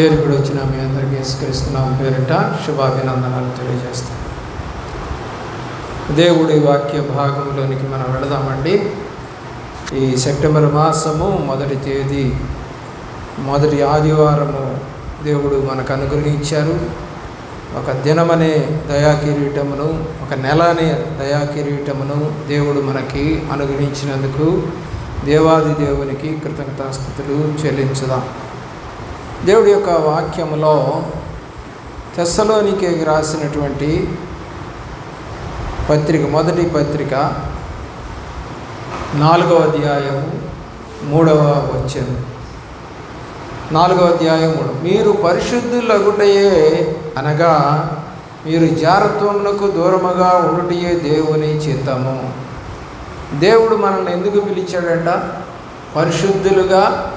చేరుకుడు వచ్చిన. మీ అందరికీ స్కరిస్తున్నాం పేరిట శుభాభినందనాలు తెలియజేస్తాం. దేవుడి వాక్య భాగంలోనికి మనం వెళదామండి. ఈ సెప్టెంబర్ మాసము మొదటి తేదీ మొదటి ఆదివారము దేవుడు మనకు అనుగ్రహించారు. ఒక దినమనే దయాకిరీటమును ఒక నెల అనే దయాకిరీటమును దేవుడు మనకి అనుగ్రహించినందుకు దేవాది దేవునికి కృతజ్ఞతాస్థుతులు చెల్లించుదాం. దేవుడి యొక్క వాక్యములో తెస్సలోనికి రాసినటువంటి పత్రిక మొదటి పత్రిక నాలుగవ అధ్యాయం మూడవ వచ్చం నాలుగవ అధ్యాయం మూడు. మీరు పరిశుద్ధులగుటయే అనగా మీరు జారత్వమునకు దూరముగా ఉండుటయే దేవుని చిత్తము. దేవుడు మనల్ని ఎందుకు పిలిచాడంట? పరిశుద్ధులుగా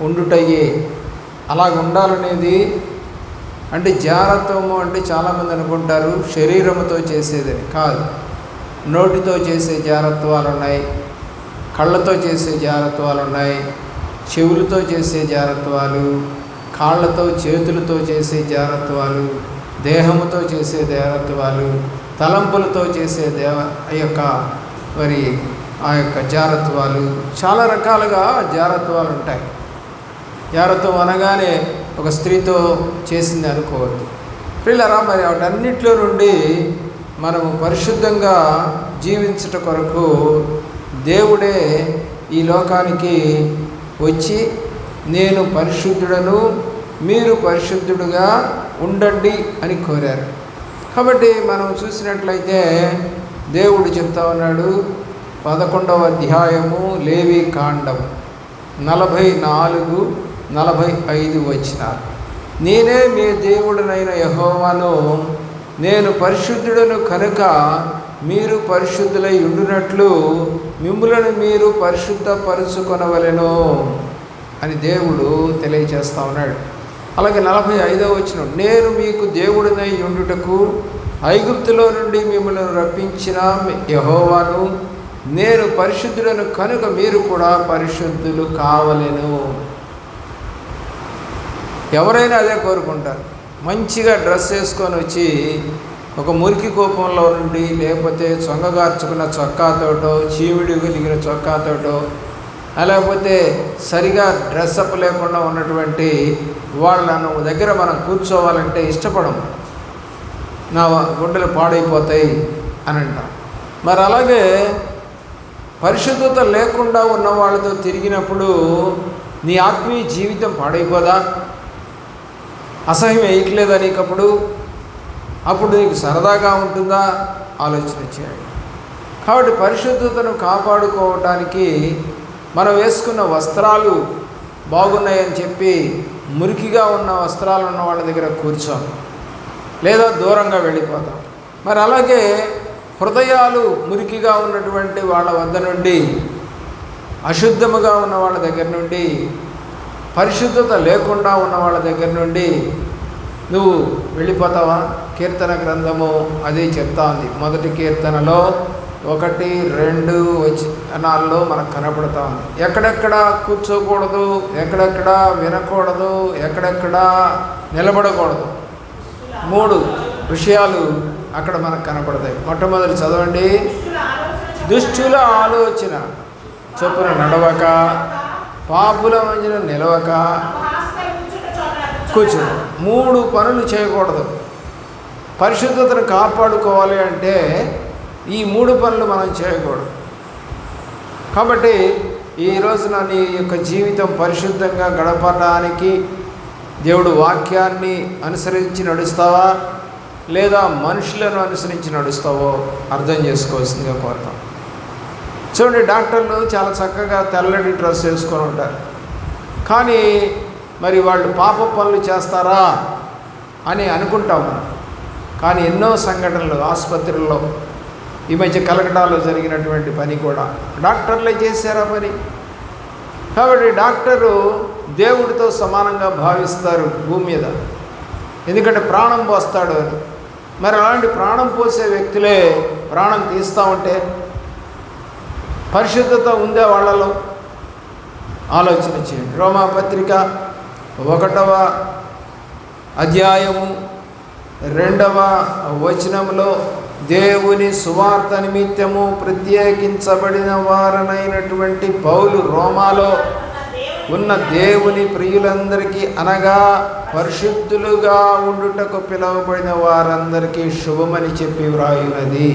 ఉండుటయే. అలాగ ఉండాలనేది అంటే జారత్వము అంటే చాలామంది అనుకుంటారు శరీరముతో చేసేదని కాదు. నోటితో చేసే జారత్వాలు ఉన్నాయి కళ్ళతో చేసే జారత్వాలు ఉన్నాయి చెవులతో చేసే జారత్వాలు కాళ్ళతో చేతులతో చేసే జారత్వాలు దేహముతో చేసే జారత్వాలు తలంపులతో చేసే దేవ ఆ యొక్క మరి ఆ యొక్క జారత్వాలు చాలా రకాలుగా జారత్వాలు ఉంటాయి జారత్వం అనగానే ఒక స్త్రీతో చేసింది అనుకోవద్దు. పిల్లరా మరి వాటన్నిటిలో నుండి మనము పరిశుద్ధంగా జీవించుట కొరకు దేవుడే ఈ లోకానికి వచ్చి నేను పరిశుద్ధుడను మీరు పరిశుద్ధుడుగా ఉండండి అని కోరారు. కాబట్టి మనం చూసినట్లయితే దేవుడు చెప్తా ఉన్నాడు పదకొండవ అధ్యాయము లేవి కాండం నలభై నాలుగు నలభై ఐదు వచ్చినారు నేనే మీ దేవుడనైన యహోవాను నేను పరిశుద్ధుడను కనుక మీరు పరిశుద్ధులై ఉండునట్లు మిమ్ములను మీరు పరిశుద్ధపరుచుకొనవలెను అని దేవుడు తెలియచేస్తా ఉన్నాడు. అలాగే నలభై ఐదవ వచ్చిన నేను మీకు దేవుడినై ఉండుటకు ఐగుప్తులో నుండి మిమ్మల్ని రప్పించిన యహోవాను నేను పరిశుద్ధుడను కనుక మీరు కూడా పరిశుద్ధులు కావలేను. ఎవరైనా అదే కోరుకుంటారు. మంచిగా డ్రెస్ వేసుకొని వచ్చి ఒక మురికి కోపంలో నుండి లేకపోతే చొంగగార్చుకున్న చొక్కాతోటో చీమిడి కలిగిన చొక్కాతోటో లేకపోతే సరిగా డ్రెస్అప్ లేకుండా ఉన్నటువంటి వాళ్ళను దగ్గర మనం కూర్చోవాలంటే ఇష్టపడం నా గుండెలు పాడైపోతాయి అని అంటాం. మరి అలాగే పరిశుద్ధత లేకుండా ఉన్న వాళ్ళతో తిరిగినప్పుడు నీ ఆత్మీయ జీవితం పాడైపోదా? అసహ్యం వేయట్లేదా నీకప్పుడు అప్పుడు నీకు సరదాగా ఉంటుందా? ఆలోచన చేయండి. కాబట్టి పరిశుద్ధతను కాపాడుకోవటానికి మనం వేసుకున్న వస్త్రాలు బాగున్నాయని చెప్పి మురికిగా ఉన్న వస్త్రాలు ఉన్న వాళ్ళ దగ్గర కూర్చోం. లేదా దూరంగా వెళ్ళిపోతాం. మరి అలాగే హృదయాలు మురికిగా ఉన్నటువంటి వాళ్ళ వద్ద నుండి అశుద్ధముగా ఉన్న వాళ్ళ దగ్గర నుండి పరిశుద్ధత లేకుండా ఉన్న వాళ్ళ దగ్గర నుండి నువ్వు వెళ్ళిపోతావా? కీర్తన గ్రంథము అదే చెప్తా ఉంది మొదటి కీర్తనలో ఒకటి రెండు వచనాల్లో మనకు కనపడతా ఉంది ఎక్కడెక్కడ కూర్చోకూడదు ఎక్కడెక్కడ వినకూడదు ఎక్కడెక్కడ నిలబడకూడదు. మూడు విషయాలు అక్కడ మనకు కనపడతాయి. మొట్టమొదటి చదవండి. దుష్టుల ఆలోచన. చొప్పున నడవక. పాపుల మధ్యన నిలవక కూర్చో మూడు పనులు చేయకూడదు. పరిశుద్ధతను కాపాడుకోవాలి అంటే ఈ మూడు పనులు మనం చేయకూడదు. కాబట్టి ఈ రోజున నీ యొక్క జీవితం పరిశుద్ధంగా గడపడానికి దేవుడు వాక్యాన్ని అనుసరించి నడుస్తావా? లేదా మనుషులను అనుసరించి నడుస్తావో? అర్థం చేసుకోవాల్సిందిగా కోరుతాం. చూడండి డాక్టర్లు చాలా చక్కగా తెల్లటి డ్రెస్ వేసుకొని ఉంటారు. కానీ మరి వాళ్ళు పాప పనులు చేస్తారా అని అనుకుంటాం కానీ ఎన్నో సంఘటనలు ఆసుపత్రుల్లో ఈ మధ్య కలకటాలో జరిగినటువంటి పని కూడా డాక్టర్లే చేశారా పని కాబట్టి డాక్టరు దేవుడితో సమానంగా భావిస్తారు భూమి మీద. ఎందుకంటే ప్రాణం పోస్తాడు అని. మరి అలాంటి ప్రాణం పోసే వ్యక్తులే ప్రాణం తీస్తూ ఉంటే పరిశుద్ధత ఉందే వాళ్ళలో ఆలోచన చేయండి. రోమా పత్రిక ఒకటవ అధ్యాయము రెండవ వచనంలో దేవుని సువార్త నిమిత్తము ప్రత్యేకించబడిన వారనైనటువంటి పౌలు రోమాలో ఉన్న దేవుని ప్రియులందరికీ అనగా పరిశుద్ధులుగా ఉండుటకు పిలువబడిన వారందరికీ శుభమని చెప్పి వ్రాయున్నది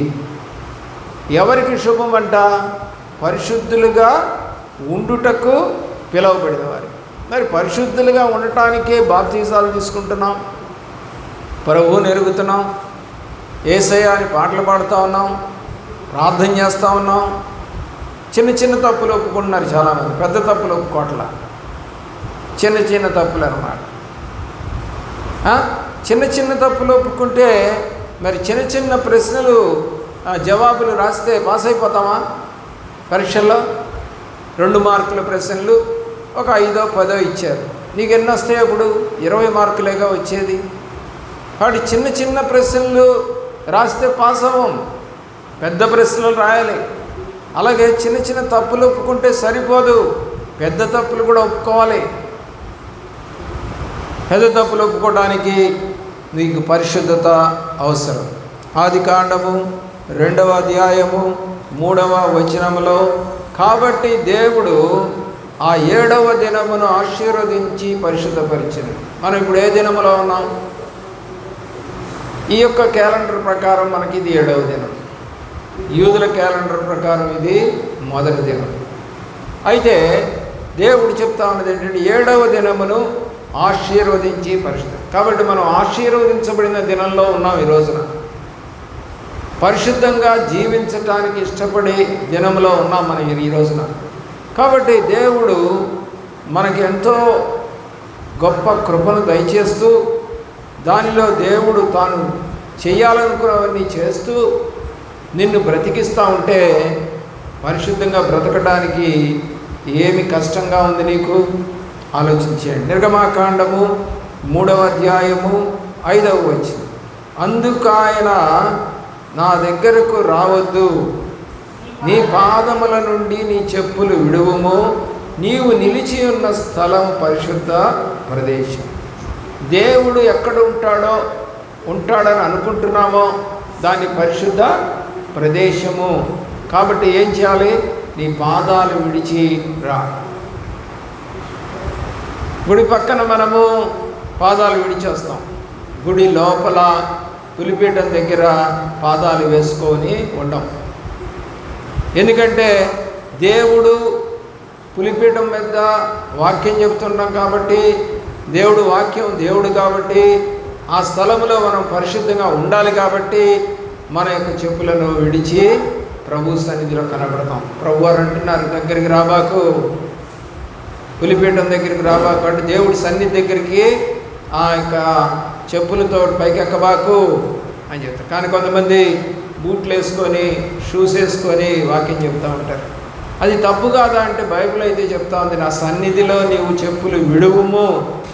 ఎవరికి శుభమంట? పరిశుద్ధులుగా ఉండుటకు పిలువబడినవారు మరి పరిశుద్ధులుగా ఉండటానికే బాప్తీసాలు తీసుకుంటున్నాం ప్రభువుని ఎరుగుతున్నాం ఏసయ్య అని పాటలు పాడుతూ ఉన్నాం ప్రార్థన చేస్తూ ఉన్నాం. చిన్న చిన్న తప్పులు ఒప్పుకుంటున్నారు చాలామంది పెద్ద తప్పులు ఒప్పుకోవట్ల చిన్న చిన్న తప్పులు అన్నమాట. చిన్న చిన్న తప్పులు ఒప్పుకుంటే మరి చిన్న చిన్న ప్రశ్నలు జవాబులు రాస్తే పాస్ అయిపోతామా పరీక్షల్లో రెండు మార్కుల ప్రశ్నలు ఒక ఐదో పదో ఇచ్చారు. నీకు ఎన్ని వస్తాయి అప్పుడు ఇరవై మార్కులేగా వచ్చేది. కాబట్టి చిన్న చిన్న ప్రశ్నలు రాస్తే పాస్ అవ్వం. పెద్ద ప్రశ్నలు రాయాలి. అలాగే చిన్న చిన్న తప్పులు ఒప్పుకుంటే సరిపోదు. పెద్ద తప్పులు కూడా ఒప్పుకోవాలి. పెద్ద తప్పులు ఒప్పుకోవడానికి నీకు పరిశుద్ధత అవసరం. ఆది కాండము రెండవ అధ్యాయము మూడవ వచనంలో కాబట్టి దేవుడు ఆ ఏడవ దినమును ఆశీర్వదించి పరిశుద్ధపరిచింది. మనం ఇప్పుడు ఏ దినములో ఉన్నాం? ఈ యొక్క క్యాలెండర్ ప్రకారం మనకి ఇది ఏడవ దినం. యూదుల క్యాలెండర్ ప్రకారం ఇది మొదటి దినం. అయితే దేవుడు చెప్తా ఉన్నది ఏంటంటే ఏడవ దినమును ఆశీర్వదించి పరిశుద్ధం కాబట్టి మనం ఆశీర్వదించబడిన దినంలో ఉన్నాం ఈ రోజున. పరిశుద్ధంగా జీవించటానికి ఇష్టపడే దినంలో ఉన్నాం మనం ఈ రోజున. కాబట్టి దేవుడు మనకి ఎంతో గొప్ప కృపను దయచేస్తూ దానిలో దేవుడు తాను చేయాలనుకున్నవన్నీ చేస్తూ నిన్ను బ్రతికిస్తూ ఉంటే పరిశుద్ధంగా బ్రతకడానికి ఏమి కష్టంగా ఉంది నీకు? ఆలోచించేయండి. నిర్గమాకాండము మూడవ అధ్యాయము ఐదవ వచ్చిన అందుకాయన నా దగ్గరకు రావద్దు. నీ పాదముల నుండి నీ చెప్పులు విడువుము. నీవు నిలిచి ఉన్న స్థలం పరిశుద్ధ ప్రదేశం. దేవుడు ఎక్కడ ఉంటాడో ఉంటాడని అనుకుంటున్నామో దాన్ని పరిశుద్ధ ప్రదేశము. కాబట్టి ఏం చేయాలి? నీ పాదాలు విడిచి రా. గుడి పక్కన మనము పాదాలు విడిచేస్తాం. గుడి లోపల పులిపీఠం దగ్గర పాదాలు వేసుకొని ఉండం. ఎందుకంటే దేవుడు పులిపీఠం మీద వాక్యం చెప్తున్నాం కాబట్టి దేవుడు వాక్యం దేవుడు కాబట్టి ఆ స్థలంలో మనం పరిశుద్ధంగా ఉండాలి కాబట్టి మన యొక్క చెప్పులను విడిచి ప్రభు సన్నిధిలో కనబడతాం. ప్రభు వారు అంటున్నారు దగ్గరికి రాబాకు పులిపీఠం దగ్గరికి రాబాకు అంటే దేవుడి సన్నిధి దగ్గరికి ఆ యొక్క చెప్పులతో పైకి ఎక్కబాకు అని చెప్తారు. కానీ కొంతమంది బూట్లు వేసుకొని షూస్ వేసుకొని వాకింగ్ చెప్తూ ఉంటారు. అది తప్పు కాదా అంటే బైబిల్ అయితే చెప్తా ఉంది నా సన్నిధిలో నీవు చెప్పులు విడువుము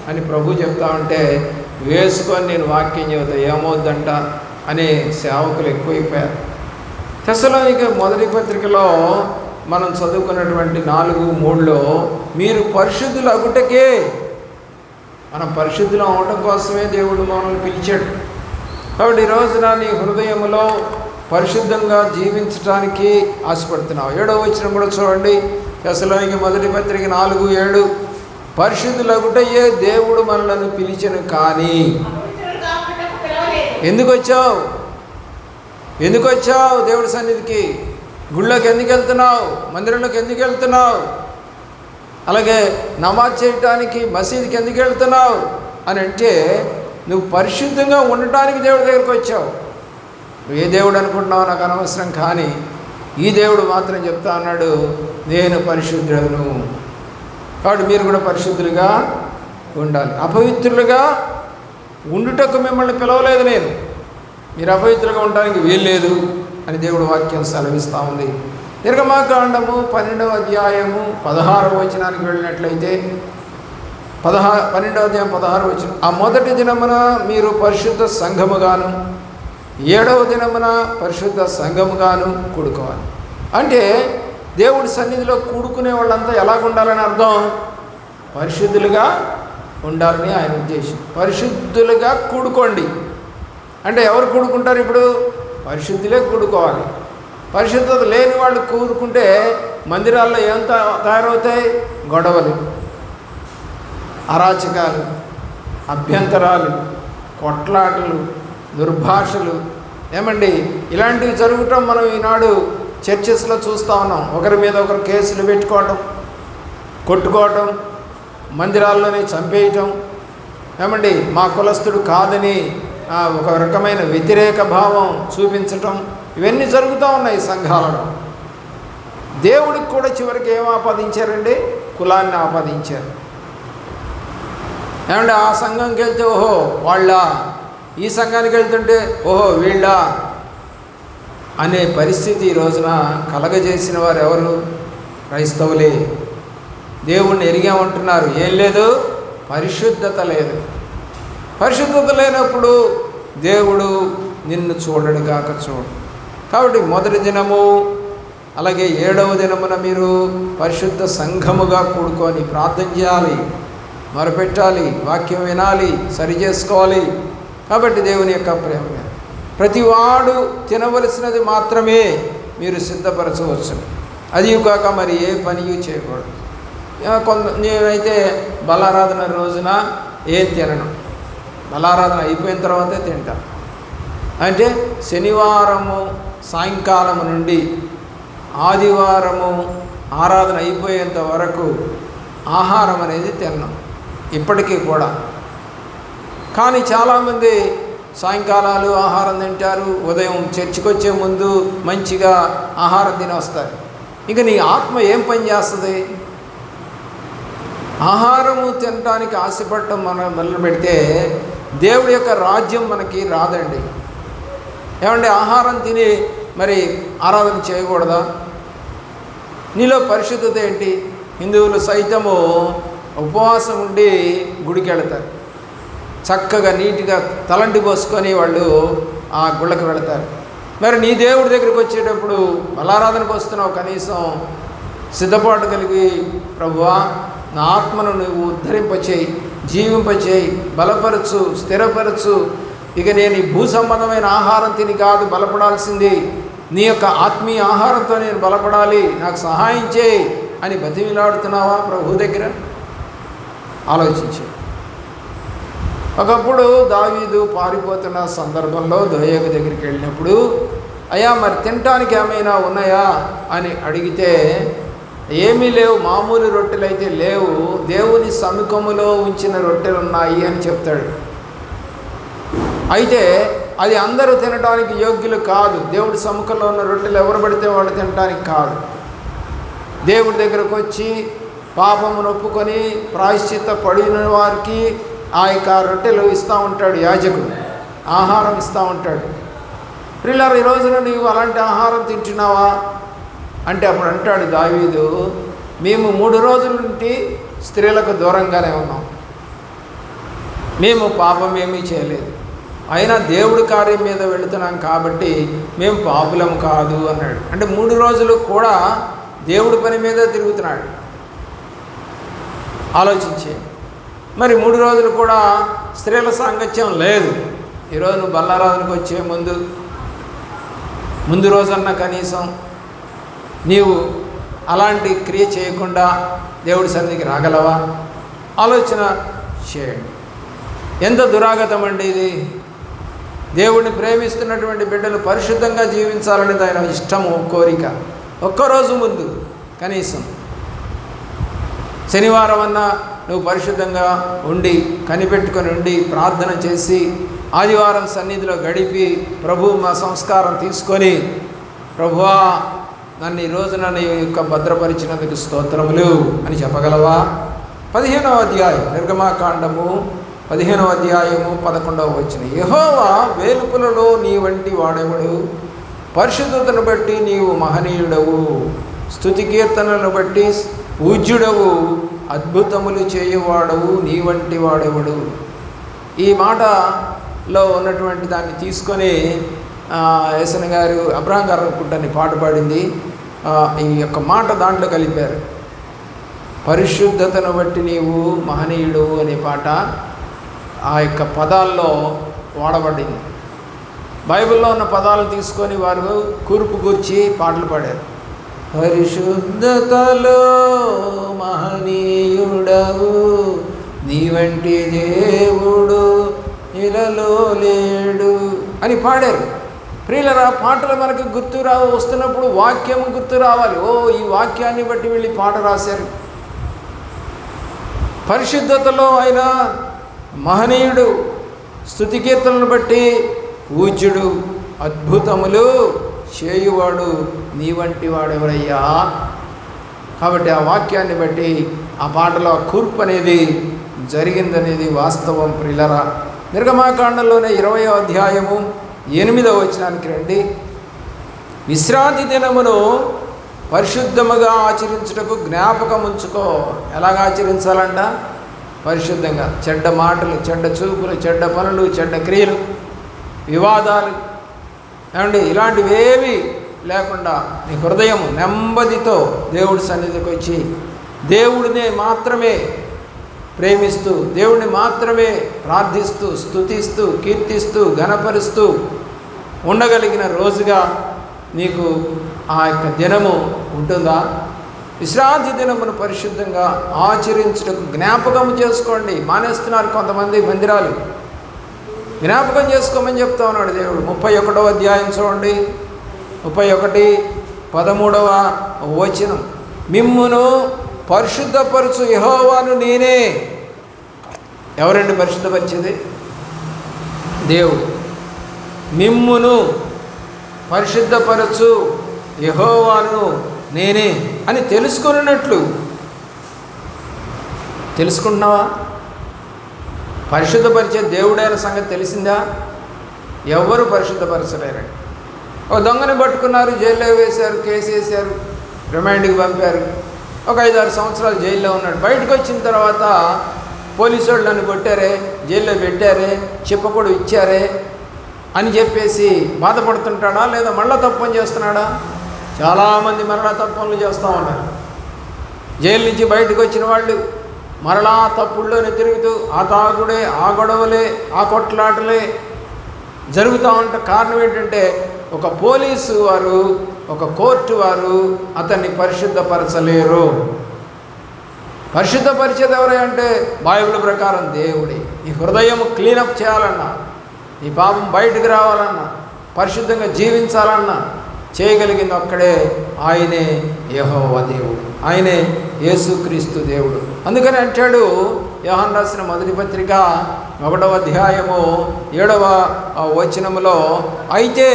అని ప్రభు చెప్తా ఉంటే వేసుకొని నేను వాక్యం చెబుతా ఏమవుద్దంట అనే సేవకులు ఎక్కువైపోయారు. తెసలోనిక మొదటి పత్రికలో మనం చదువుకున్నటువంటి నాలుగు మూడులో మీరు పరిశుద్ధులు అగుటకే మనం పరిశుద్ధులు అవడం కోసమే దేవుడు మనల్ని పిలిచాడు. కాబట్టి ఈ రోజున నీ హృదయంలో పరిశుద్ధంగా జీవించడానికి ఆశపడుతున్నావు. ఏడో వచ్చిన కూడా చూడండి. తెసలోనికి మొదటి పత్రిక నాలుగు ఏడు. పరిశుద్ధులగుటయే దేవుడు మనలను పిలిచను కానీ ఎందుకు వచ్చావు ఎందుకు వచ్చావు దేవుడి సన్నిధికి? గుళ్ళోకి ఎందుకు వెళ్తున్నావు మందిరంలోకి ఎందుకు వెళ్తున్నావు అలాగే నమాజ్ చేయటానికి మసీదుకి ఎందుకు వెళ్తున్నావు? అని అంటే నువ్వు పరిశుద్ధంగా ఉండటానికి దేవుడి దగ్గరికి వచ్చావు. నువ్వు ఏ దేవుడు అనుకుంటున్నావు నాకు అనవసరం కానీ ఈ దేవుడు మాత్రం చెప్తా అన్నాడు నేను పరిశుద్ధులను కాబట్టి మీరు కూడా పరిశుద్ధులుగా ఉండాలి. అపవిత్రులుగా ఉండుటకు మిమ్మల్ని పిలవలేదు నేను. మీరు అపవిత్రులుగా ఉండడానికి వీల్లేదు అని దేవుడు వాక్యం సెలవిస్తూ ఉంది. నిర్గమాకాండము పన్నెండవ అధ్యాయము పదహారవ వచనానికి వెళ్ళినట్లయితే పదహా పన్నెండవ అధ్యాయం పదహారు వచ్చిన ఆ మొదటి దినమున మీరు పరిశుద్ధ సంఘముగాను ఏడవ దినమున పరిశుద్ధ సంఘముగాను కూడుకోవాలి. అంటే దేవుడి సన్నిధిలో కూడుకునే వాళ్ళంతా ఎలాగుండాలని అర్థం? పరిశుద్ధులుగా ఉండాలని ఆయన ఉద్దేశం. పరిశుద్ధులుగా కూడుకోండి. అంటే ఎవరు కూడుకుంటారు ఇప్పుడు? పరిశుద్ధులే కూడుకోవాలి. పరిశుద్ధత లేని వాళ్ళు కూరుకుంటే మందిరాల్లో ఏం తయారవుతాయి? గొడవలు అరాచకాలు అభ్యంతరాలు కొట్లాటలు దుర్భాషలు. ఏమండి? ఇలాంటివి జరుగుటం మనం ఈనాడు చర్చెస్లో చూస్తూ ఉన్నాం. ఒకరి మీద ఒకరు కేసులు పెట్టుకోవటం కొట్టుకోవటం మందిరాల్లోనే చంపేయటం. ఏమండి? మా కులస్తుడు కాదని ఒక రకమైన వ్యతిరేక భావం చూపించటం. ఇవన్నీ జరుగుతూ ఉన్నాయి సంఘాలలో. దేవుడికి కూడా చివరికి ఏం ఆపాదించారండి? కులాన్ని ఆపాదించారు. ఏమంటే ఆ సంఘంకి వెళ్తే ఓహో వాళ్ళ ఈ సంఘానికి వెళ్తుంటే ఓహో వీళ్ళ అనే పరిస్థితి ఈ రోజున కలగజేసిన వారు ఎవరు? క్రైస్తవులే. దేవుణ్ణి ఎరిగామంటున్నారు. ఏం లేదు పరిశుద్ధత లేదు. పరిశుద్ధత లేనప్పుడు దేవుడు నిన్ను చూడడుగాక చూడు కాబట్టి మొదటి దినము అలాగే ఏడవ దినమున మీరు పరిశుద్ధ సంఘముగా కూడుకొని ప్రార్థన చేయాలి మొరపెట్టాలి వాక్యం వినాలి సరి చేసుకోవాలి. కాబట్టి దేవుని యొక్క ప్రేమ. ప్రతివాడు తినవలసినది మాత్రమే మీరు సిద్ధపరచవచ్చు. అది కాక మరి ఏ పని చేయకూడదు. కొంత నేనైతే బలారాధన రోజున ఏం తినను. బలారాధన అయిపోయిన తర్వాతే తింటాను అంటే శనివారము సాయంకాలము నుండి ఆదివారము ఆరాధన అయిపోయేంత వరకు ఆహారం అనేది తిన్నాం. ఇప్పటికీ కూడా. కానీ చాలామంది సాయంకాలాలు ఆహారం తింటారు ఉదయం చర్చికి వచ్చే ముందు మంచిగా ఆహారం తిని వస్తారు ఇక నీ ఆత్మ ఏం పని చేస్తుంది? ఆహారము తినడానికి ఆశపడటం మనం మొదలు పెడితే దేవుడి యొక్క రాజ్యం మనకి రాదండి. ఏమంటే ఆహారం తిని మరి ఆరాధన చేయకూడదా? నీలో పరిశుద్ధత ఏంటి? హిందువులు సైతము ఉపవాసం ఉండి గుడికి వెళతారు. చక్కగా నీట్గా తలంటి పోసుకొని వాళ్ళు ఆ గుళ్ళకి వెళతారు. మరి నీ దేవుడి దగ్గరికి వచ్చేటప్పుడు బలారాధనకు వస్తున్నావు కనీసం సిద్ధపాటు కలిగి ప్రభువా నా ఆత్మను నువ్వు ఉద్ధరింపచేయి జీవింపచేయి బలపరచు స్థిరపరచు ఇక నేను ఈ భూ సంబంధమైన ఆహారం తిని కాదు బలపడాల్సింది. నీ యొక్క ఆత్మీయ ఆహారంతో నేను బలపడాలి నాకు సహాయం చేయి అని బతిమిలాడుతున్నావా ప్రభు దగ్గర? ఆలోచించే. ఒకప్పుడు దావీదు పారిపోతున్న సందర్భంలో దోయకు దగ్గరికి వెళ్ళినప్పుడు అయ్యా మరి తినటానికి ఏమైనా ఉన్నాయా? అని అడిగితే ఏమీ లేవు మామూలు రొట్టెలు అయితే లేవు. దేవుని సముఖములో ఉంచిన రొట్టెలు ఉన్నాయి అని చెప్తాడు. అయితే అది అందరూ తినడానికి యోగ్యులు కాదు. దేవుడి సముఖంలో ఉన్న రొట్టెలు ఎవరు పడితే వాళ్ళు తినడానికి కాదు. దేవుడి దగ్గరకు వచ్చి పాపము నొప్పుకొని ప్రాయశ్చిత్త పడిన వారికి ఆ యొక్క రొట్టెలు ఇస్తూ ఉంటాడు యాజకుడు. ఆహారం ఇస్తూ ఉంటాడు. పిల్లలు ఈ రోజున నీవు అలాంటి ఆహారం తింటున్నావా? అంటే అప్పుడు అంటాడు దావీదు మేము మూడు రోజుల నుండి స్త్రీలకు దూరంగానే ఉన్నాం. మేము పాపం ఏమీ చేయలేదు. అయినా దేవుడి కార్యం మీద వెళుతున్నాం కాబట్టి మేము పాపులం కాదు అన్నాడు. అంటే మూడు రోజులు కూడా దేవుడి పని మీద తిరుగుతున్నాడు. ఆలోచించే. మరి మూడు రోజులు కూడా స్త్రీల సాంగత్యం లేదు. ఈరోజు నువ్వు బల్లారాధనకు వచ్చే ముందు ముందు రోజన్న కనీసం నీవు అలాంటి క్రియ చేయకుండా దేవుడి సన్నిధికి రాగలవా? ఆలోచన చేయండి. ఎంత దురాగతం అండి ఇది? దేవుడిని ప్రేమిస్తున్నటువంటి బిడ్డలు పరిశుద్ధంగా జీవించాలనేది ఆయన ఇష్టము కోరిక. ఒక్కరోజు ముందు కనీసం. శనివారం అన్నా నువ్వు పరిశుద్ధంగా ఉండి కనిపెట్టుకొని ఉండి ప్రార్థన చేసి ఆదివారం సన్నిధిలో గడిపి ప్రభు మా సంస్కారం తీసుకొని ప్రభువా నన్ను ఈ రోజున నీ యొక్క భద్రపరిచినందుకు స్తోత్రములు అని చెప్పగలవా? పదిహేనవ అధ్యాయం నిర్గమాకాండము పదిహేనవ అధ్యాయము పదకొండవ వచ్చిన యహోవా వేలుపులలో నీ వంటి వాడెవడు? పరిశుద్ధతను బట్టి నీవు మహనీయుడవు. స్థుతి కీర్తనను బట్టి పూజ్యుడవు. అద్భుతములు చేయువాడవు. నీ వంటి వాడెవడు? ఈ మాటలో ఉన్నటువంటి దాన్ని తీసుకొని యశన్ గారు అబ్రహం గారు అనుకుంటాను పాట పాడింది. ఈ యొక్క మాట దాంట్లో కలిపారు. పరిశుద్ధతను బట్టి నీవు మహనీయుడు అనే పాట ఆ యొక్క పదాల్లో వాడబడింది. బైబిల్లో ఉన్న పదాలు తీసుకొని వారు కూర్పు కూర్చి పాటలు పాడారు. పరిశుద్ధతలో మహనీయుడవు నీ వంటి దేవుడు ఇలలో లేడు అని పాడారు. ప్రియులరా పాటలు మనకి గుర్తు రావు వస్తున్నప్పుడు వాక్యం గుర్తు రావాలి. ఓ ఈ వాక్యాన్ని బట్టి వెళ్ళి పాట రాశారు. పరిశుద్ధతలో అయినా మహనీయుడు స్థుతికీర్తనను బట్టి పూజ్యుడు అద్భుతములు చేయువాడు నీ వంటి వాడెవరయ్యా? కాబట్టి ఆ వాక్యాన్ని బట్టి ఆ పాటలో కూర్పు అనేది జరిగిందనేది వాస్తవం ప్రిలరా. నిర్గమాకాండంలోనే ఇరవై అధ్యాయము ఎనిమిదవ వచనానికి రండి. విశ్రాంతి దినమును పరిశుద్ధముగా ఆచరించుటకు జ్ఞాపకం ఉంచుకో ఎలాగ ఆచరించాలంట? పరిశుద్ధంగా చెడ్డ మాటలు చెడ్డ చూపులు చెడ్డ పనులు చెడ్డ క్రియలు వివాదాలు. ఏమండి? ఇలాంటివేవి లేకుండా నీ హృదయం నెమ్మదితో దేవుడి సన్నిధికి వచ్చి దేవుడినే మాత్రమే ప్రేమిస్తూ దేవుడిని మాత్రమే ప్రార్థిస్తూ స్తుతిస్తూ కీర్తిస్తూ ఘనపరుస్తూ ఉండగలిగిన రోజుగా నీకు ఆ యొక్క దినము ఉంటుందా? విశ్రాంతి దినమును పరిశుద్ధంగా ఆచరించుటకు జ్ఞాపకం చేసుకోండి. మానేస్తున్నారు కొంతమంది మందిరాలు. జ్ఞాపకం చేసుకోమని చెప్తా ఉన్నాడు దేవుడు. ముప్పై ఒకటవ అధ్యాయం చూడండి. ముప్పై ఒకటి పదమూడవ వచనం. మిమ్మును పరిశుద్ధపరచు యహోవాను నేనే. ఎవరండి పరిశుద్ధపరిచేది? దేవుడు. మిమ్మును పరిశుద్ధపరచు యహోవాను నేనే అని తెలుసుకున్నట్లు. తెలుసుకుంటున్నావా? పరిశుద్ధపరిచే దేవుడైన సంగతి తెలిసిందా? ఎవరు పరిశుద్ధపరచలేరండి ఒక దొంగని పట్టుకున్నారు జైల్లో వేశారు కేసు వేశారు రిమాండ్కి పంపారు. ఒక ఐదారు సంవత్సరాలు జైల్లో ఉన్నాడు. బయటకు వచ్చిన తర్వాత పోలీసు వాళ్ళు నన్ను కొట్టారే జైల్లో పెట్టారే చెప్పకూడ ఇచ్చారే అని చెప్పేసి బాధపడుతుంటాడా లేదా మళ్ళా తప్పని చేస్తున్నాడా? చాలామంది మరలా తప్పులు చేస్తూ ఉన్నారు. జైలు నుంచి బయటకు వచ్చిన వాళ్ళు మరలా తప్పుల్లోనే తిరుగుతూ ఆ తాగుడే ఆ గొడవలే ఆ కొట్లాటలే జరుగుతూ ఉంట కారణం ఏంటంటే ఒక పోలీసు వారు ఒక కోర్టు వారు అతన్ని పరిశుద్ధపరచలేరు. పరిశుద్ధపరిచేది ఎవరే అంటే బైబిల్ ప్రకారం దేవుడే. ఈ హృదయం క్లీనప్ చేయాలన్నా ఈ పాపం బయటకు రావాలన్నా పరిశుద్ధంగా జీవించాలన్నా చేయగలిగింది ఒక్కడే ఆయనే యహోవ దేవుడు. ఆయనే యేసుక్రీస్తు దేవుడు. అందుకని అంటాడు యోహన్ రాసిన మొదటి పత్రిక ఒకటవ అధ్యాయము ఏడవ వచనములో అయితే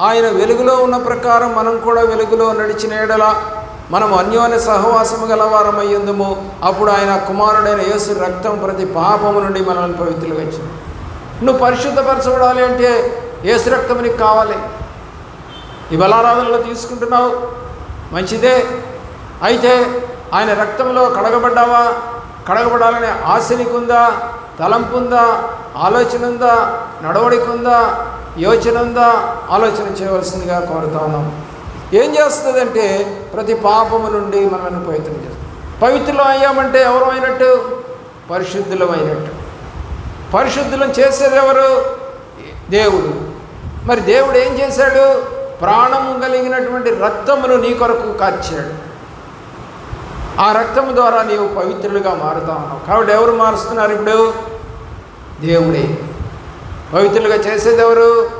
ఆయన వెలుగులో ఉన్న ప్రకారం మనం కూడా వెలుగులో నడిచిన ఎడల మనం అన్యోన్య సహవాసము గలవారమయ్యందుము అప్పుడు ఆయన కుమారుడైన యేసు రక్తం ప్రతి పాపము నుండి మనల్ని పవిత్రులు వచ్చింది నువ్వు పరిశుద్ధపరచబడాలి అంటే యేసు రక్తం నీకు కావాలి. ఈ బలారాధనలో తీసుకుంటున్నావు. మంచిదే. అయితే ఆయన రక్తంలో కడగబడ్డావా? కడగబడాలనే ఆశ నీకుందా? తలంపు ఉందా ఆలోచన ఉందా నడవడిక ఉందా యోచన ఉందా ఆలోచన చేయవలసిందిగా కోరుతా ఉన్నాం. ఏం చేస్తుందంటే ప్రతి పాపము నుండి మనల్ని పవిత్రం చేస్తుంది. పవిత్రులం అయ్యామంటే ఎవరు అయినట్టు? పరిశుద్ధులం అయినట్టు. పరిశుద్ధులం చేసేది ఎవరు? దేవుడు. మరి దేవుడు ఏం చేశాడు? ప్రాణము కలిగినటువంటి రక్తమును నీ కొరకు కార్చాడు ఆ రక్తము ద్వారా నీవు పవిత్రులుగా మారుతా ఉన్నావు. కాబట్టి ఎవరు మారుస్తున్నారు ఇప్పుడు? దేవుడే. పవిత్రులుగా చేసేది ఎవరు?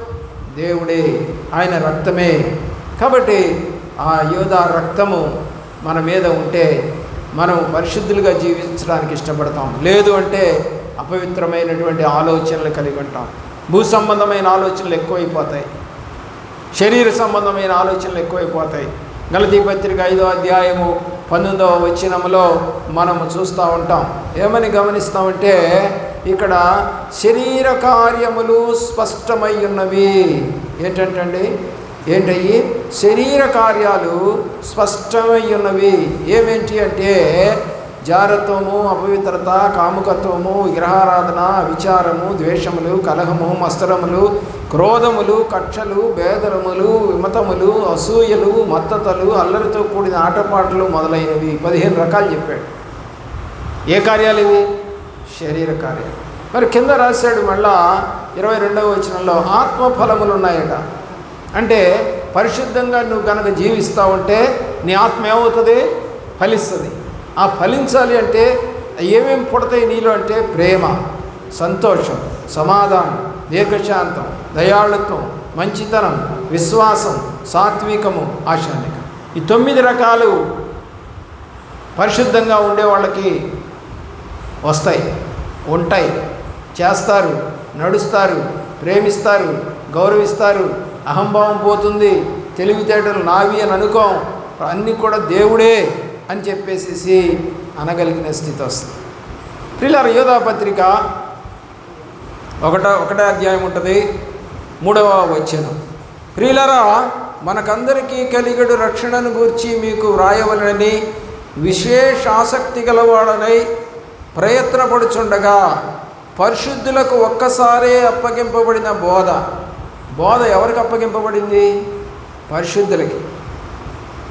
దేవుడే. ఆయన రక్తమే. కాబట్టి ఆ యోధా రక్తము మన మీద ఉంటే మనం పరిశుద్ధులుగా జీవించడానికి ఇష్టపడతాం. లేదు అంటే అపవిత్రమైనటువంటి ఆలోచనలు కలిగి ఉంటాం. భూ సంబంధమైన ఆలోచనలు ఎక్కువైపోతాయి. శరీర సంబంధమైన ఆలోచనలు ఎక్కువైపోతాయి. గలతీ పత్రిక ఐదో అధ్యాయము పంతొమ్మిదవ వచ్చినములో మనము చూస్తూ ఉంటాం. ఏమని గమనిస్తామంటే ఇక్కడ శరీర కార్యములు స్పష్టమై ఉన్నవి. ఏంటంటండి? ఏంటయ్యి? శరీర కార్యాలు స్పష్టమై ఉన్నవి. ఏమేంటి అంటే జారత్వము అపవిత్రత కాముకత్వము విగ్రహారాధన విచారము ద్వేషములు కలహము మస్తరములు క్రోధములు కక్షలు బేదరములు విమతములు అసూయలు మత్తతలు అల్లరితో కూడిన ఆటపాటలు మొదలైనవి. పదిహేను రకాలు చెప్పాడు. ఏ కార్యాలు ఇవి? శరీర కార్యాలు. మరి కింద రాశాడు మళ్ళా ఇరవై రెండవ వచనంలో ఆత్మఫలములు ఉన్నాయట అంటే పరిశుద్ధంగా నువ్వు కనుక జీవిస్తూ ఉంటే నీ ఆత్మ ఏమవుతుంది? ఫలిస్తుంది. ఆ ఫలించాలి అంటే ఏమేమి పుడతాయి నీలో అంటే ప్రేమ సంతోషం సమాధానం దీర్ఘశాంతం దయాళుత్వం మంచితనం విశ్వాసం సాత్వికము ఆశానికం. ఈ తొమ్మిది రకాలు పరిశుద్ధంగా ఉండే వాళ్ళకి వస్తాయి ఉంటాయి. చేస్తారు నడుస్తారు ప్రేమిస్తారు గౌరవిస్తారు. అహంభావం పోతుంది తెలివితేటలు నావి అని అనుకోం. అన్నీ కూడా దేవుడే. అని చెప్పేసేసి అనగలిగిన స్థితి వస్తుంది. ప్రియులార యోధా పత్రిక ఒకట ఒకటే అధ్యాయం ఉంటుంది. మూడవ వచనం. ప్రియులరా మనకందరికీ కలిగడు రక్షణను గూర్చి మీకు వ్రాయవలనని విశేష ఆసక్తి గలవాడనై ప్రయత్నపడుచుండగా పరిశుద్ధులకు ఒక్కసారే అప్పగింపబడిన బోధ. బోధ ఎవరికి అప్పగింపబడింది? పరిశుద్ధులకి.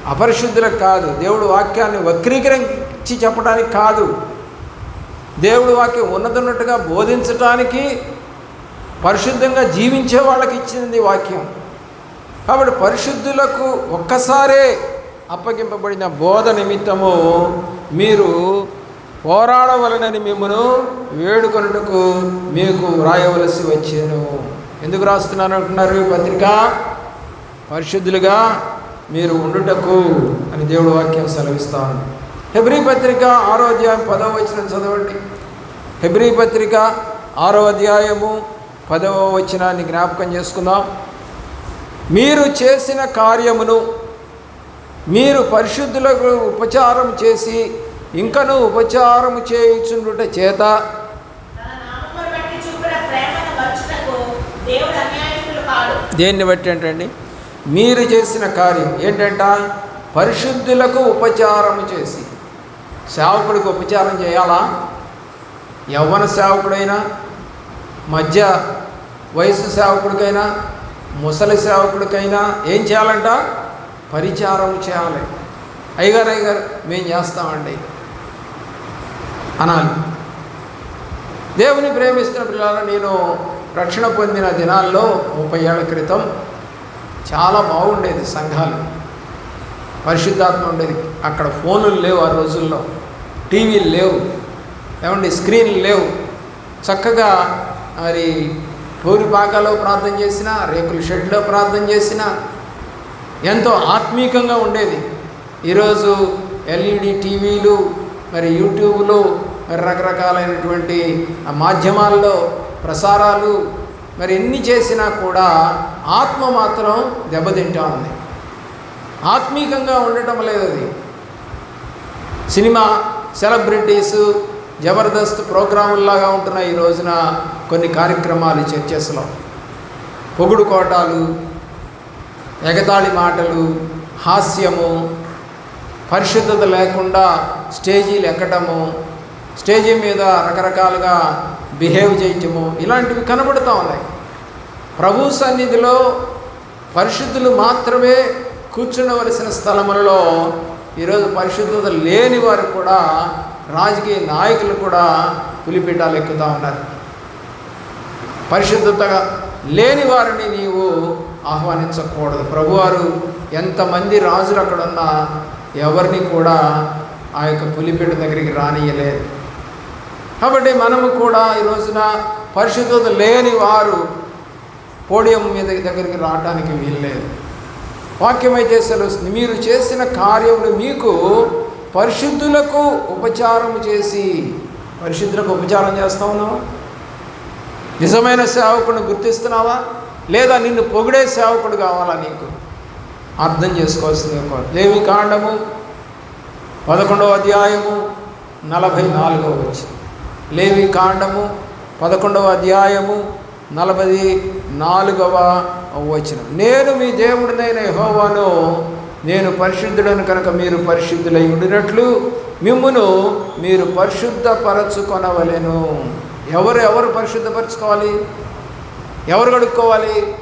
అపరిశుద్ధులకు కాదు. దేవుడు వాక్యాన్ని వక్రీకరించి చెప్పడానికి కాదు. దేవుడు వాక్యం ఉన్నదన్నట్టుగా బోధించటానికి పరిశుద్ధంగా జీవించే వాళ్ళకి ఇచ్చింది వాక్యం. కాబట్టి పరిశుద్ధులకు ఒక్కసారే అప్పగింపబడిన బోధ నిమిత్తము మీరు పోరాడవలనని మిమ్మను వేడుకొనుటకు మీకు వ్రాయవలసి వచ్చాను. ఎందుకు రాస్తున్నాను అంటున్నారు ఈ పత్రిక? పరిశుద్ధులుగా మీరు ఉండుటకు అని దేవుడు వాక్యం సెలవిస్తా ఉంది. హెబ్రీ పత్రిక ఆరో అధ్యాయం పదవ వచనం చదవండి. హెబ్రీ పత్రిక ఆరో అధ్యాయము పదవ వచనాన్ని జ్ఞాపకం చేసుకుందాం. మీరు చేసిన కార్యమును మీరు పరిశుద్ధులకు ఉపచారం చేసి ఇంకను ఉపచారము చేయుచుండుట చేత దేన్ని బట్టి ఏంటండి మీరు చేసిన కార్యం ఏంటంట? పరిశుద్ధులకు ఉపచారము చేసి. సేవకుడికి ఉపచారం చేయాలా? యవ్వన సేవకుడైనా మధ్య వయసు సేవకుడికైనా ముసలి సేవకుడికైనా ఏం చేయాలంట? పరిచారం చేయాలి. అయ్యగారు అయ్యగారు మేము చేస్తామండి. అనాలి. దేవుని ప్రేమిస్తున్న పిల్లలు నేను రక్షణ పొందిన దినాల్లో ముప్పై ఏళ్ళ క్రితం చాలా బాగుండేది సంఘాలు. పరిశుద్ధాత్మ ఉండేది. అక్కడ ఫోన్లు లేవు ఆ రోజుల్లో. టీవీలు లేవు. ఏమండి? స్క్రీన్లు లేవు. చక్కగా మరి పూరిపాకలో ప్రార్థన చేసిన రేకుల షెడ్లో ప్రార్థన చేసిన ఎంతో ఆత్మీకంగా ఉండేది. ఈరోజు ఎల్ఈడి టీవీలు మరి యూట్యూబ్లు మరి రకరకాలైనటువంటి మాధ్యమాల్లో ప్రసారాలు మరి ఎన్ని చేసినా కూడా ఆత్మ మాత్రం దెబ్బతింటా ఉంది. ఆత్మీకంగా ఉండటం లేదు అది. సినిమా సెలబ్రిటీస్ జబర్దస్త్ ప్రోగ్రాముల్లాగా ఉంటున్న ఈ రోజున కొన్ని కార్యక్రమాలు చర్చస్లో పొగుడు కోటాలు ఎగతాళి మాటలు హాస్యము పరిశుద్ధత లేకుండా స్టేజీలు ఎక్కటము స్టేజీ మీద రకరకాలుగా బిహేవ్ చేయటము ఇలాంటివి కనబడుతూ ఉన్నాయి. ప్రభు సన్నిధిలో పరిశుద్ధులు మాత్రమే కూర్చుండవలసిన స్థలములలో ఈరోజు పరిశుద్ధత లేని వారు కూడా రాజకీయ నాయకులు కూడా పులిపీఠాలు ఎక్కుతూ ఉన్నారు. పరిశుద్ధత లేని వారిని నీవు ఆహ్వానించకూడదు. ప్రభువారు ఎంతమంది రాజులు అక్కడ ఉన్నా ఎవరిని కూడా ఆ యొక్క పులిపీట దగ్గరికి రానియలేదు కాబట్టి మనము కూడా ఈ రోజున పరిశుద్ధత లేని వారు పోడియం మీద దగ్గరికి రావడానికి వీల్లేదు. వాక్యం అయితే మీరు చేసిన కార్యములు మీకు పరిశుద్ధులకు ఉపచారం చేసి పరిశుద్ధులకు ఉపచారం చేస్తా ఉన్నావా? నిజమైన సేవకుడిని గుర్తిస్తున్నావా? లేదా నిన్ను పొగిడే సేవకుడు కావాలా నీకు? అర్థం చేసుకోవాల్సింది ఒక దేవి కాండము పదకొండవ అధ్యాయము నలభై నాలుగవ వచ్చి లేవి కాండము పదకొండవ అధ్యాయము నలభై నాలుగవ వచనం. నేను మీ దేవుడినైన యహోవాను నేను పరిశుద్ధుడను కనుక మీరు పరిశుద్ధులై ఉండినట్లు మిమ్మును మీరు పరిశుద్ధపరచుకొనవలెను. ఎవరు ఎవరు పరిశుద్ధపరచుకోవాలి? ఎవరు కడుక్కోవాలి?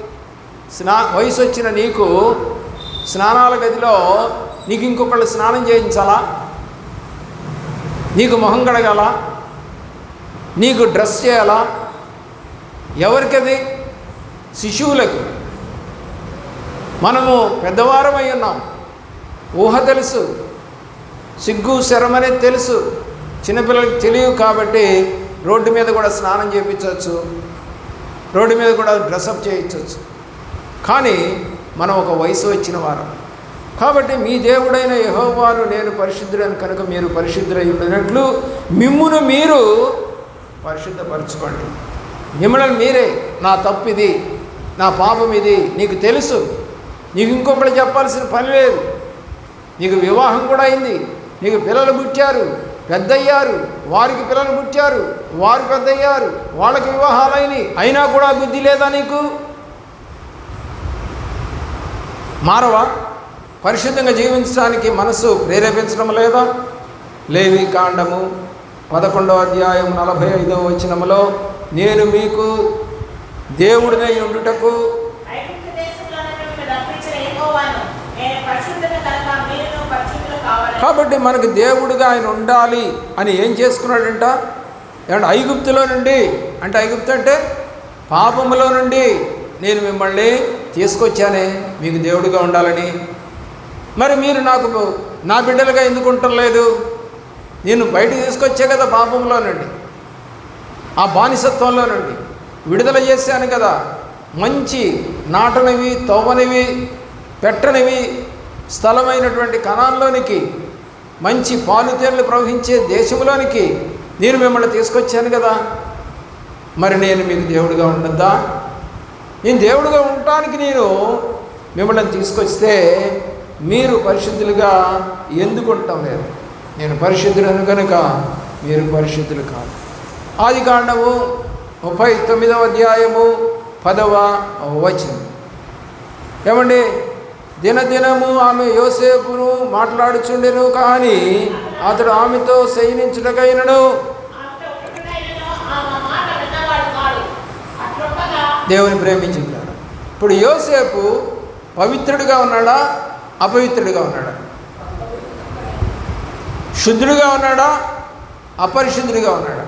స్నా వయసు వచ్చిన నీకు స్నానాల గదిలో నీకు ఇంకొకళ్ళు స్నానం చేయించాలా? నీకు మొహం కడగాల? నీకు డ్రెస్ చేయాలా? ఎవరికది? శిశువులకు. మనము పెద్దవారమై ఉన్నాం. ఊహ తెలుసు. సిగ్గు శరమనే తెలుసు. చిన్నపిల్లలకి తెలియవు కాబట్టి రోడ్డు మీద కూడా స్నానం చేయించవచ్చు. రోడ్డు మీద కూడా డ్రెస్అప్ చేయించవచ్చు. కానీ మనం ఒక వయసు వచ్చిన వారం. కాబట్టి మీ దేవుడైన యహోవాను నేను పరిశుద్ధుడని కనుక మీరు పరిశుద్ధులై ఉండినట్లు మిమ్మును మీరు పరిశుద్ధపరచుకోండి. మిమ్మల్ని మీరే నా తప్పు ఇది నా పాపం ఇది నీకు తెలుసు. నీకు ఇంకొకటి చెప్పాల్సిన పని లేదు. నీకు వివాహం కూడా అయింది. నీకు పిల్లలు పుట్టారు పెద్దయ్యారు వారికి పిల్లలు పుట్టారు వారు పెద్దయ్యారు వాళ్ళకి వివాహాలైనవి అయినా కూడా బుద్ధి లేదా నీకు? మారవా? పరిశుద్ధంగా జీవించడానికి మనసు ప్రేరేపించడం లేదా? లేవి కాండము పదకొండవ అధ్యాయం నలభై ఐదవ వచనములో నేను మీకు దేవుడినై ఉండుటకు కాబట్టి మనకు దేవుడిగా ఆయన ఉండాలి అని ఏం చేసుకున్నాడంట? ఏమంటే ఐగుప్తులో నుండి. అంటే ఐగుప్తు అంటే పాపములో నుండి నేను మిమ్మల్ని తీసుకొచ్చానే మీకు దేవుడిగా ఉండాలని. మరి మీరు నాకు నా బిడ్డలుగా ఎందుకు నేను బయట తీసుకొచ్చే కదా పాపంలో నుండి ఆ బానిసత్వంలో నుండి విడుదల చేశాను కదా. మంచి నాటనివి తోమనివి పెట్టనివి స్థలమైనటువంటి కణాల్లోనికి మంచి పాలుతేళ్ళు ప్రవహించే దేశంలోనికి నేను మిమ్మల్ని తీసుకొచ్చాను కదా. మరి నేను మీకు దేవుడిగా ఉండద్దా? నేను దేవుడిగా ఉండటానికి నేను మిమ్మల్ని తీసుకొస్తే మీరు పరిశుద్ధులుగా ఎందుకు ఉండటం లేదు? నేను పరిశుద్ధులను కనుక మీరు పరిశుద్ధులు కాదు. ఆది కాండము ముప్పై తొమ్మిదవ అధ్యాయము పదవ వచనం. ఏమండి? దినదినము ఆమె యోసేపును మాట్లాడుచుండెను కానీ అతడు ఆమెతో శయనించుటకైనను. దేవుని ప్రేమించున్నాడు ఇప్పుడు యోసేపు పవిత్రుడిగా ఉన్నాడా? అపవిత్రుడిగా ఉన్నాడా? శుద్ధుడిగా ఉన్నాడా? అపరిశుద్ధుడిగా ఉన్నాడా?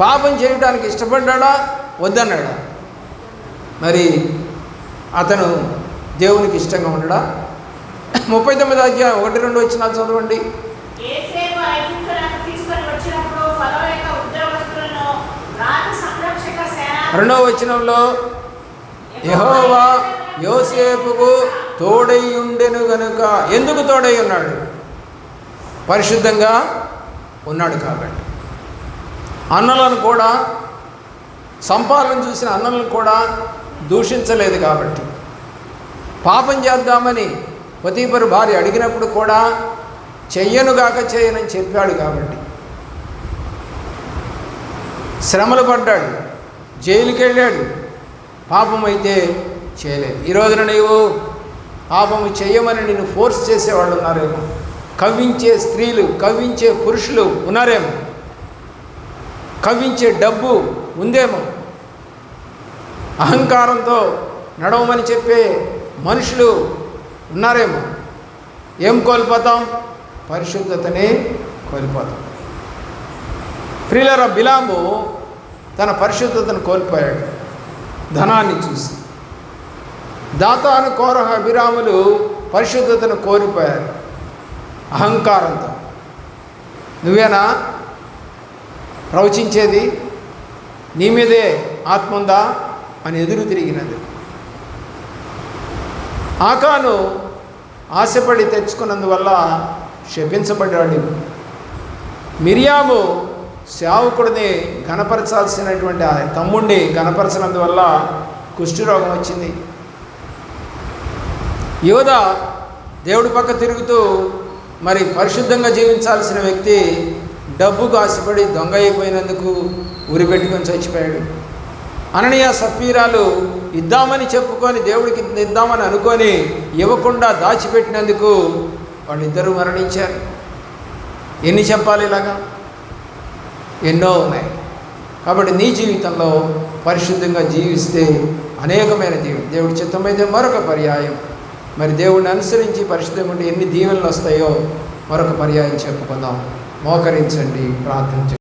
పాపం చేయడానికి ఇష్టపడ్డాడా? వద్దన్నాడా? మరి అతను దేవునికి ఇష్టంగా ఉండడా? ముప్పై తొమ్మిది అధ్యాయం ఒకటి రెండు వచ్చిన చదవండి. రెండవ వచనంలో యెహోవా యోసేపుకు తోడై ఉండెను గనుక. ఎందుకు తోడై ఉన్నాడు? పరిశుద్ధంగా ఉన్నాడు కాబట్టి. అన్నలను కూడా సంపాదన చూసిన అన్నలను కూడా దూషించలేదు కాబట్టి. పాపం చేద్దామని పతీపరు భార్య అడిగినప్పుడు కూడా చెయ్యనుగాక చేయనని చెప్పాడు కాబట్టి. శ్రమలు పడ్డాడు జైలుకి వెళ్ళాడు పాపం అయితే చేయలేదు. ఈ రోజున నీవు పాపము చేయమని నిన్ను ఫోర్స్ చేసేవాళ్ళు ఉన్నారేమో. కవ్వించే స్త్రీలు కవ్వించే పురుషులు ఉన్నారేమో. కవ్వించే డబ్బు ఉందేమో. అహంకారంతో నడవమని చెప్పే మనుషులు ఉన్నారేమో. ఏం కోల్పోతాం? పరిశుద్ధతని కోల్పోతాం. ప్రిలర బిలాము తన పరిశుద్ధతను కోల్పోయాడు. ధనాన్ని చూసి. దాతాను కోరహ అభిరాములు పరిశుద్ధతను కోల్పోయారు. అహంకారంతో. నువ్వేనా? ప్రవచించేది నీ మీదే ఆత్మ ఉందా? అని ఎదురు తిరిగినది. ఆకాను ఆశపడి తెచ్చుకున్నందువల్ల శపించబడ్డాడు మిరియాము సేవకుడిని గణపరచాల్సినటువంటి ఆ తమ్ముడిని గణపరచినందువల్ల కుష్ఠరోగం వచ్చింది. యోధ దేవుడి పక్క తిరుగుతూ మరి పరిశుద్ధంగా జీవించాల్సిన వ్యక్తి డబ్బుకు ఆశపడి దొంగ అయిపోయినందుకు ఉరి పెట్టుకొని చచ్చిపోయాడు. అననీయ సత్వీరాలు ఇద్దామని చెప్పుకొని దేవుడికి ఇద్దామని అనుకొని ఇవ్వకుండా దాచిపెట్టినందుకు వాళ్ళిద్దరూ మరణించారు. ఎన్ని చెప్పాలి ఇలాగా? ఎన్నో ఉన్నాయి. కాబట్టి నీ జీవితంలో పరిశుద్ధంగా జీవిస్తే అనేకమైన దేవుడు. దేవుడి చిత్తమైతే మరొక పర్యాయం. మరి దేవుడిని అనుసరించి పరిశుద్ధంగా ఉంటే ఎన్ని దీవెనలు వస్తాయో మరొక పర్యాయం చెప్పుకుందాం. మోకరించండి ప్రార్థించండి.